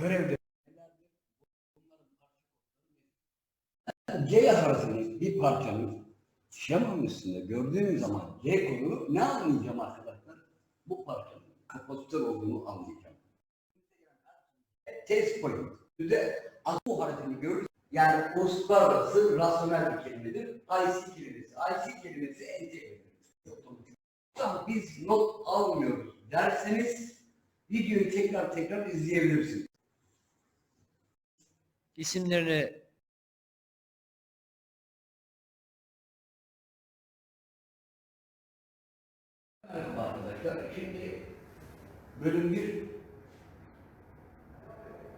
görevleri C arasınız bir parçanın şemanın üstünde gördüğünüz zaman C kodunu ne anlayacağım arkadaşlar? Bu parçanın kapasitör olduğunu anlayacağım. Test point. De bu hareketini görürüz. Yani uluslararası rasyonel bir kelimedir. IC kelimesi. IC kelimesi entegredir. Ama biz not almıyoruz derseniz videoyu tekrar tekrar izleyebilirsiniz. İsimlerini arkadaşlar. Şimdi bölüm 1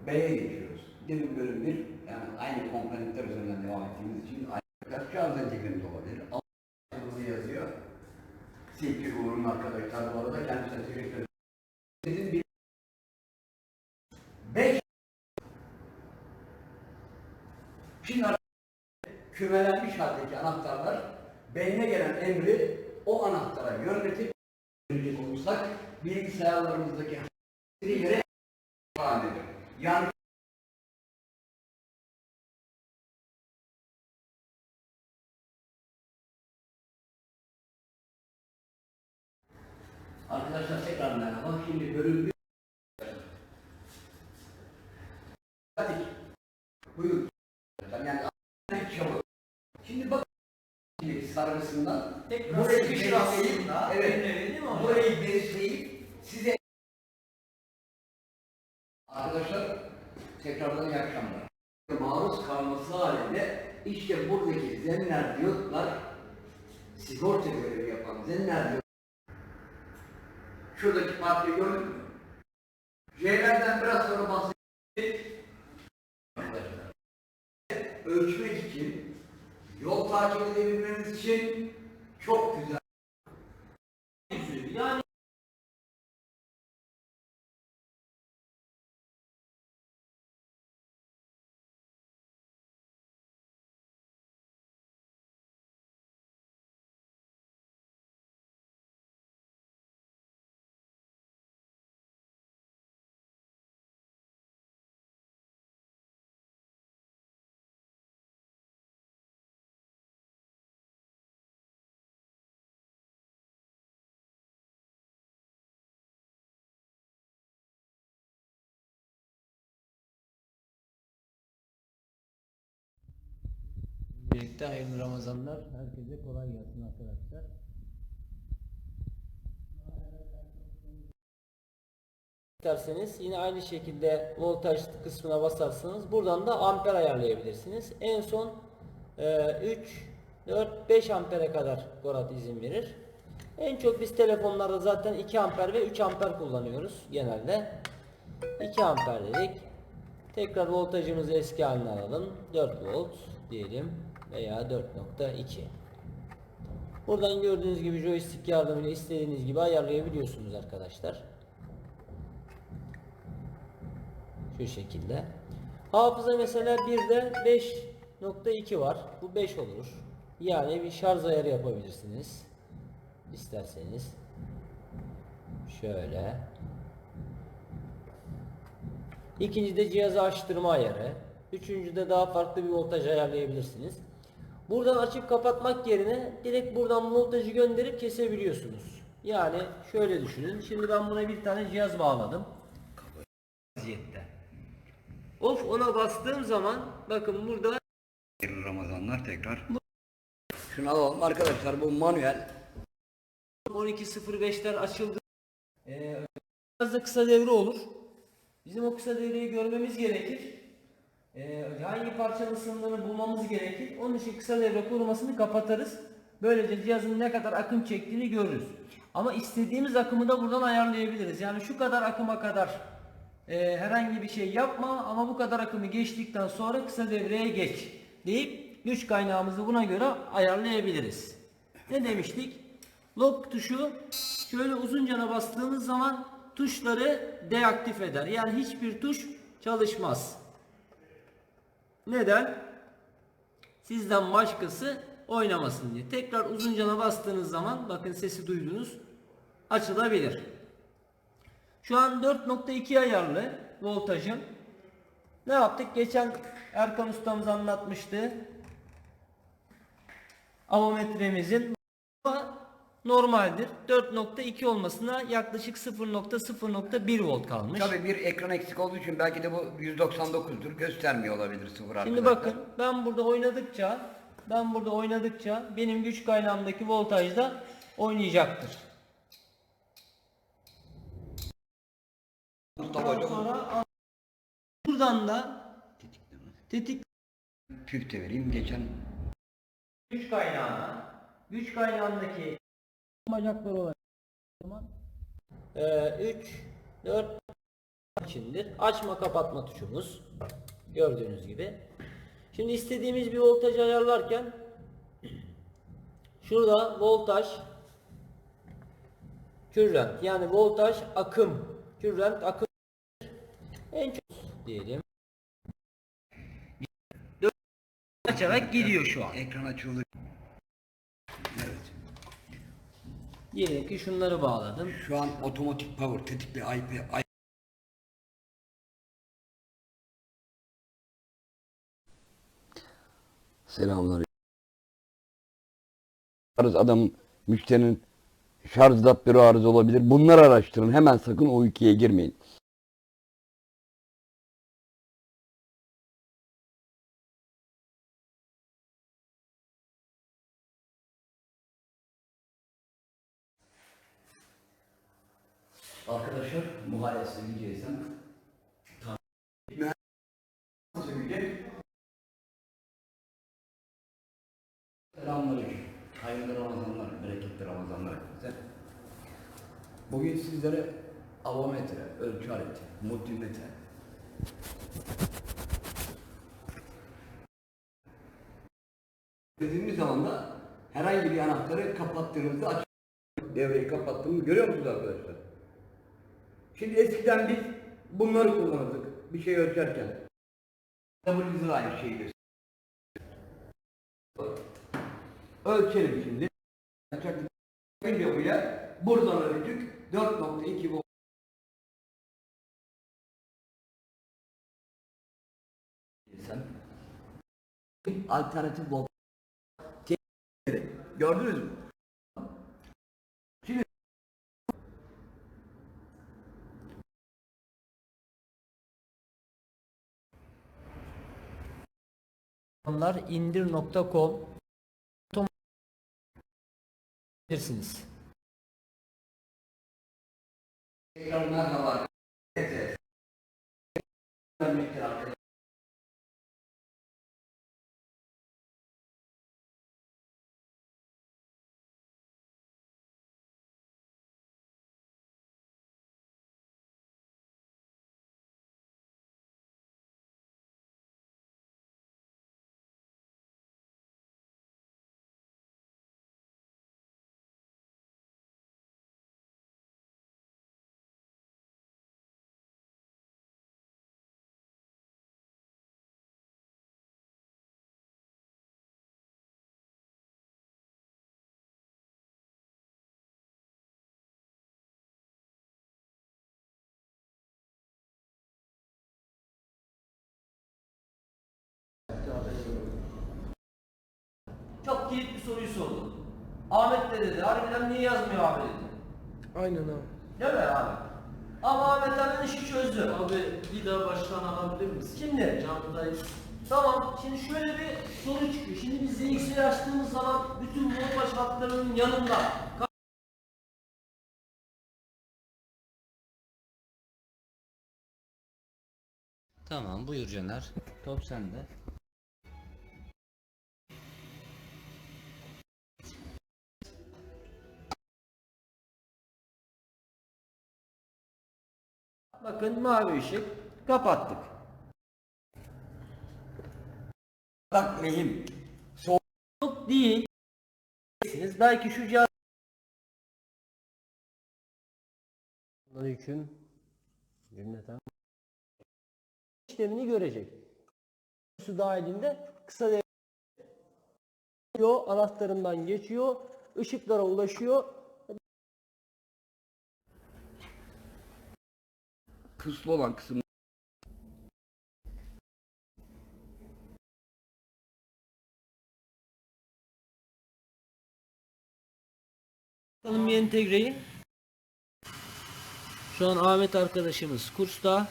B'ye geçiyoruz. Demin bölüm 1 yani aynı komponentler üzerinden devam ettiğimiz için aynı şarj entegremiz olabilir. Altını yazıyor. Silkir Uğur'un arkadaşlar bu arada kendisine teşekkür ederim. Bizim bir 5 Şimdi kümelenmiş haldeki anahtarlar beyne gelen emri o anahtara verecek olursak bilgisayarlarımızdaki yere ifade eder. Yani Arkadaşlar tekrar merhaba. Şimdi bölüm bir Hadi. Buyurun. Yani çabuk. Şimdi bak şimdi sargısından Tekrar burayı besleyip- aslında. Evet. Burayı besleyip size Arkadaşlar tekrardan iyi akşamlar. Maruz kalması halinde işte buradaki zenler diyotlar sigorta görevi yapan zenler diyot Şuradaki partiyi gördün mü? J'lerden biraz sonra. Arkadaşlar. Ölçmek için, yol takip edebilmeniz için çok güzel. Birlikte hayırlı Ramazanlar. Herkese kolay gelsin arkadaşlar. İsterseniz yine aynı şekilde voltaj kısmına basarsanız buradan da amper ayarlayabilirsiniz. En son e, 3, 4, 5 ampere kadar Gorat izin verir. En çok biz telefonlarda zaten 2 amper ve 3 amper kullanıyoruz genelde. 2 amper dedik. Tekrar voltajımızı eski haline alalım. 4 volt diyelim veya 4.2. Buradan gördüğünüz gibi joystick yardımıyla istediğiniz gibi ayarlayabiliyorsunuz arkadaşlar. Şu şekilde. Hafıza mesela bir de 5.2 var. Bu 5 olur. Yani bir şarj ayarı yapabilirsiniz. İsterseniz. Şöyle. İkincide cihazı açtırma ayarı. Üçüncüde daha farklı bir voltaj ayarlayabilirsiniz. Buradan açıp kapatmak yerine direkt buradan voltajı gönderip kesebiliyorsunuz. Yani şöyle düşünün. Şimdi ben buna bir tane cihaz bağladım. Vaziyette. Of ona bastığım zaman bakın burada Ramazanlar tekrar. Şunu alalım arkadaşlar bu manuel. 12.05'ler açıldı. Ee, biraz da kısa devre olur. Bizim o kısa devreyi görmemiz gerekir. Hangi parçanın sınırını bulmamız gerekir. Onun için kısa devre korumasını kapatırız. Böylece cihazın ne kadar akım çektiğini görürüz. Ama istediğimiz akımı da buradan ayarlayabiliriz. Yani şu kadar akıma kadar e, herhangi bir şey yapma ama bu kadar akımı geçtikten sonra kısa devreye geç deyip güç kaynağımızı buna göre ayarlayabiliriz. Ne demiştik? Lock tuşu şöyle uzuncana bastığımız zaman tuşları deaktif eder. Yani hiçbir tuş çalışmaz. Neden? Sizden başkası oynamasın diye. Tekrar uzuncana bastığınız zaman bakın sesi duydunuz açılabilir. Şu an 4.2 ayarlı voltajım. Ne yaptık? Geçen Erkan ustamız anlatmıştı. Avometremizin normaldir. 4.2 olmasına yaklaşık 0.0.1 volt kalmış. Tabii bir ekran eksik olduğu için belki de bu 199'dur. Göstermiyor olabilir sıfır Şimdi arkadaşlar. bakın ben burada oynadıkça ben burada oynadıkça benim güç kaynağımdaki voltaj da oynayacaktır. Mustafa sonra buradan da tetik püf de vereyim. Geçen güç kaynağına güç kaynağındaki bacaklar olan zaman 3 4 içindir. Açma kapatma tuşumuz. Gördüğünüz gibi. Şimdi istediğimiz bir voltaj ayarlarken şurada voltaj current yani voltaj akım current akım en çok diyelim açarak gidiyor şu an. ekran açıldı. Evet. Diyelim ki şunları bağladım. Şu an otomatik power tetikle IP, I- Selamlar. Adam müşterinin şarj adaptörü arıza olabilir. Bunları araştırın. Hemen sakın o ikiye girmeyin. Arkadaşlar muhalefet GSM Selamünaleyküm. Hayırlı Ramazanlar, bereketli Ramazanlar hepinize. Bugün sizlere avometre, ölçü aleti, multimetre, dediğimiz zaman da herhangi bir anahtarı kapattığınızda aç devreyi kapattığımı görüyor musunuz arkadaşlar? Şimdi eskiden biz bunları kullanırdık bir şey ölçerken. W'de aynı şeyi. Ölçelim şimdi. Videoya buradan ölçtük 4.2 volt. Alternatif volt. Gördünüz mü? Onlar indir.com bilirsiniz. tekrar merhaba. Çok kilit bir soruyu sordu. Ahmet de dedi, harbiden niye yazmıyor abi dedi. Aynen abi. Değil mi abi? Ama Ahmet hemen işi çözdü. Abi bir daha baştan alabilir misin? Şimdi Canlıdayız. Tamam. Şimdi şöyle bir soru çıkıyor. Şimdi biz ZX'leri açtığımız zaman bütün voltaj hatlarının yanında Tamam buyur Caner. Top sende. Bakın mavi ışık kapattık. Bak neyim? Yok değil. Belki şu cihaz Aleyküm. Cümleten. işlemini görecek. Su dahilinde kısa devre anahtarından geçiyor, ışıklara ulaşıyor. puslu olan kısım Bakalım bir entegreyi. Şu an Ahmet arkadaşımız kursta.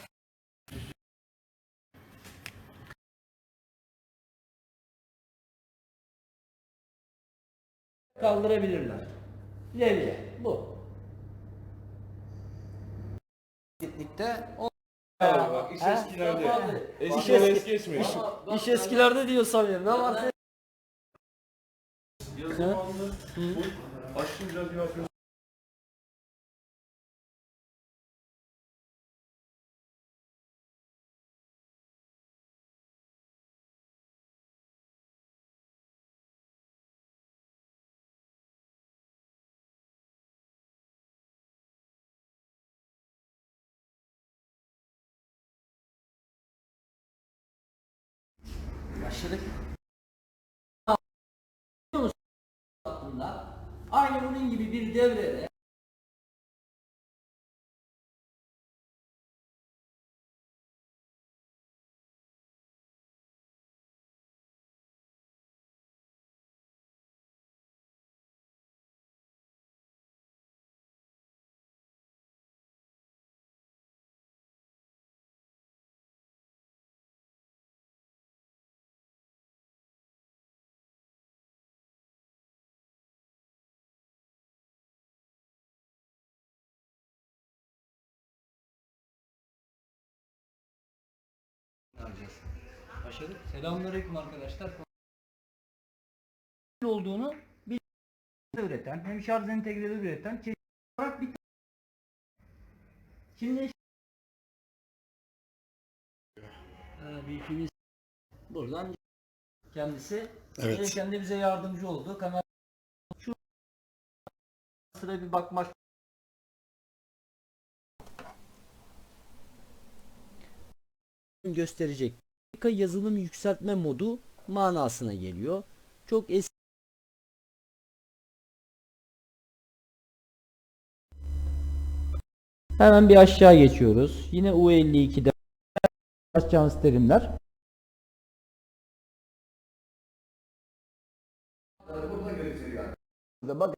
Kaldırabilirler. Levye bu. Gittikte o bak iş eskilerde. İş Eskiden eski- es geçmiyor. İş eskilerde diyor Samir. Ne varsa Yazım anlı. Açınca bir Başladık. Aslında aynı bunun gibi bir devrede Başladık. Selamünaleyküm arkadaşlar. olduğunu bir üreten hem şarj entegreleri üreten çeşitli olarak bir Şimdi bir filmi buradan kendisi Evet. de bize yardımcı oldu. Kamera şu sıra bir bakmak gösterecek. yazılım yükseltme modu manasına geliyor. Çok eski Hemen bir aşağı geçiyoruz. Yine U52'de açacağımız terimler. Burada gösteriyor. Bak